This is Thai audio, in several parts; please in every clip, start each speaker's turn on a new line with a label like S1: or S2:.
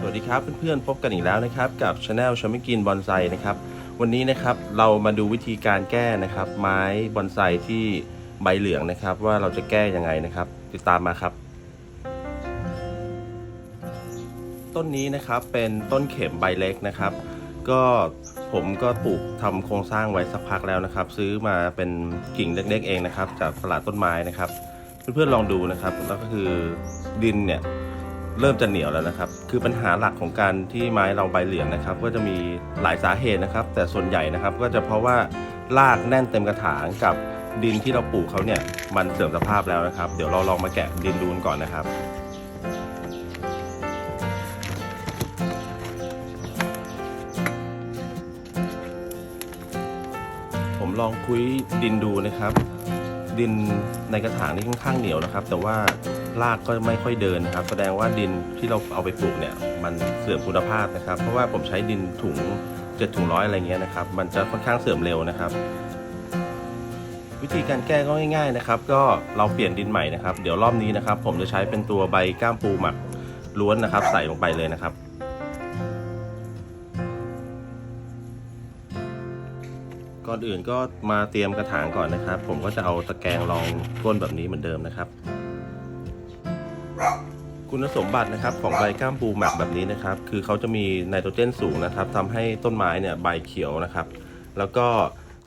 S1: สวัสดีครับเพื่อนๆพบกันอีกแล้วนะครับกับช anel ชมิกินบอนไซนะครับวันนี้นะครับเรามาดูวิธีการแก้นะครับ ไม้บอนไซที่ใบเหลืองนะครับ ว่าเราจะแก้ยังไงนะครับ ติดตามมาครับ ต้นนี้นะครับเป็นต้นเข็มใบเล็กนะครับ ก็ผมก็ปลูกทำโครงสร้างไว้สักพักแล้วนะครับ ซื้อมาเป็นกิ่งเล็กๆเองนะครับ จากตลาดต้นไม้นะครับ เพื่อนๆลองดูนะครับแล้วก็คือดินเนี่ย เริ่มจะเหนียวแล้วนะครับ คือปัญหาหลักของการที่ไม้เราใบเหลืองนะครับ ก็จะมีหลายสาเหตุนะครับ แต่ส่วนใหญ่นะครับก็จะเพราะว่ารากแน่นเต็มกระถางกับดินที่เราปลูกเขาเนี่ยมันเสื่อมสภาพแล้วนะครับ เดี๋ยวเราลองมาแกะดินดูนก่อนนะครับผมลองคุยดินดูนะครับ ดินในกระถางนี่ค่อนข้างเหนียวนะครับ แต่ว่า รากก็ไม่ค่อยเดินนะครับ แสดงว่าดินที่เราเอาไปปลูกเนี่ย มันเสื่อมคุณภาพนะครับ เพราะว่าผมใช้ดินถุงเจ็ดถุงร้อยอะไรเงี้ยนะครับ มันจะค่อนข้างเสื่อมเร็วนะครับ วิธีการแก้ก็ง่ายๆนะครับ ก็เราเปลี่ยนดินใหม่นะครับ เดี๋ยวรอบนี้นะครับ ผมจะใช้เป็นตัวใบก้ามปูหมักล้วนนะครับ ใส่ลงไปเลยนะครับก่อนอื่นก็มาเตรียมกระถางก่อนนะครับ ผมก็จะเอาตะแกรงรองก้นแบบนี้เหมือนเดิมนะครับ คุณสมบัตินะครับของใบก้ามปูหมักแบบนี้นะครับ คือเขาจะมีไนโตรเจนสูงนะครับทำให้ต้นไม้เนี่ยใบเขียวนะครับ แล้วก็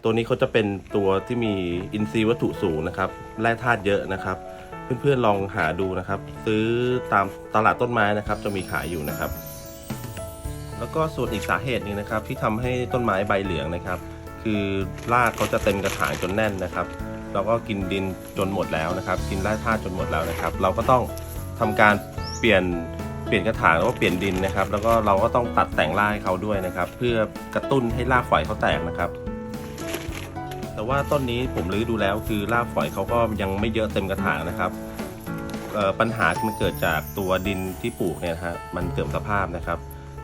S1: ตัวนี้เขาจะเป็นตัวที่มีอินทรีย์วัตถุสูงนะครับแร่ธาตุเยอะนะครับ เพื่อนๆลองหาดูนะครับ ซื้อตามตลาดต้นไม้นะครับ จะมีขายอยู่นะครับ แล้วก็ส่วนอีกสาเหตุนึงนะครับ ที่ทำให้ต้นไม้ใบเหลืองนะครับ คือรากเขาจะเต็มกระถางจนแน่นนะครับ แล้วก็กินดินจนหมดแล้วนะครับ กินแร่ธาตุจนหมดแล้วนะครับ เราก็ต้องทำการ เปลี่ยนเปลี่ยนกระถางแล้วก็เปลี่ยนดินนะครับ แล้วก็เราก็ต้องตัดแต่งรากให้เขาด้วยนะครับ เพื่อกระตุ้นให้รากฝอยเขาแตกนะครับ แต่ว่าต้นนี้ผมรื้อดูแล้วคือรากฝอยเขาก็ยังไม่เยอะเต็มกระถางนะครับปัญหามันเกิดจากตัวดินที่ปลูกเนี่ยฮะมันเสื่อมสภาพนะครับ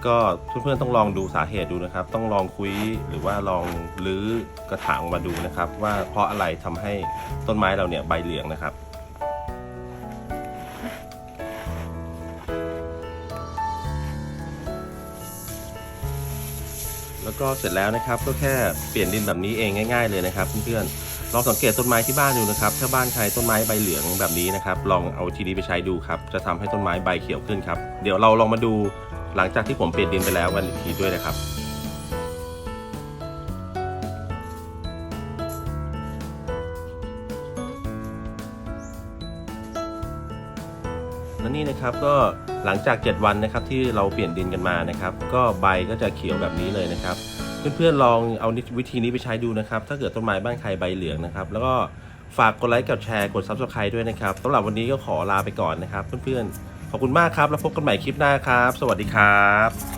S1: ก็เพื่อนๆต้องลองดูสาเหตุดูนะครับ ต้องลองคุยหรือว่าลองรื้อกระถางมาดูนะครับ ว่าเพราะอะไรทำให้ต้นไม้เราเนี่ยใบเหลืองนะครับ แล้วก็เสร็จแล้วนะครับก็แค่เปลี่ยนดินแบบนี้เองง่าย ๆเลยนะครับเพื่อนๆลองสังเกตต้นไม้ที่บ้านดูนะครับถ้าบ้านใครต้นไม้ใบเหลืองแบบนี้นะครับลองเอาทีนี้ไปใช้ดูครับจะทำให้ต้นไม้ใบเขียวขึ้นครับเดี๋ยวเราลองมาดูหลังจากที่ผมเปลี่ยนดินไปแล้วกันอีกทีด้วยนะครับ และนี่นะครับก็หลังจาก 7 วันนะครับที่เราเปลี่ยนดินกันมานะครับ ก็ใบก็จะเขียวแบบนี้เลยนะครับ เพื่อนๆลองเอาวิธีนี้ไปใช้ดูนะครับ ถ้าเกิดต้นไม้บ้านใครใบเหลืองนะครับ แล้วก็ฝากกดไลค์กดแชร์กดซับสไคร b e ด้วยนะครับสำหรับวันนี้ก็ขอลาไปก่อนนะครับ เพื่อนๆขอบคุณมากครับแล้วพบกันใหม่คลิปหน้าครับ สวัสดีครับ